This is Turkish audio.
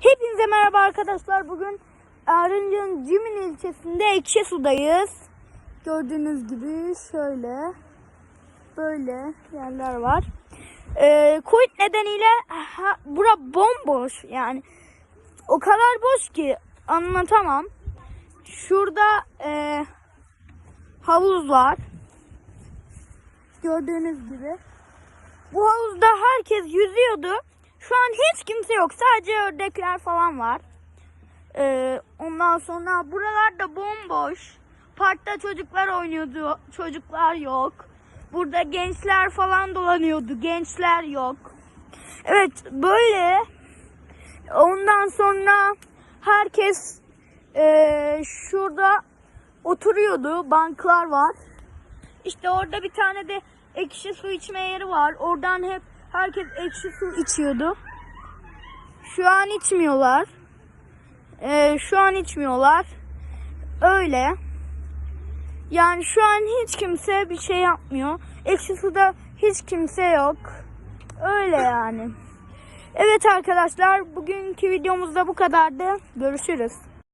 Hepinize merhaba arkadaşlar. Bugün Erzincan Cimin ilçesinde Ekşi Su'dayız. Gördüğünüz gibi şöyle böyle yerler var. Ee, Covid nedeniyle ha, bura bomboş yani o kadar boş ki anlatamam. Şurada e, havuz var. Gördüğünüz gibi. Bu havuzda herkes yüzüyordu. Şu an hiç kimse yok. Sadece ördekler falan var. Ee, ondan sonra buralarda bomboş. Parkta çocuklar oynuyordu. Çocuklar yok. Burada gençler falan dolanıyordu. Gençler yok. Evet böyle. Ondan sonra herkes ee, şurada oturuyordu. Banklar var. İşte orada bir tane de ekşi su içme yeri var. Oradan hep herkes ekşi su içiyordu. Şu an içmiyorlar. Ee, şu an içmiyorlar. Öyle. Yani şu an hiç kimse bir şey yapmıyor. Ekşi suda hiç kimse yok. Öyle yani. Evet arkadaşlar bugünkü videomuzda bu kadardı. Görüşürüz.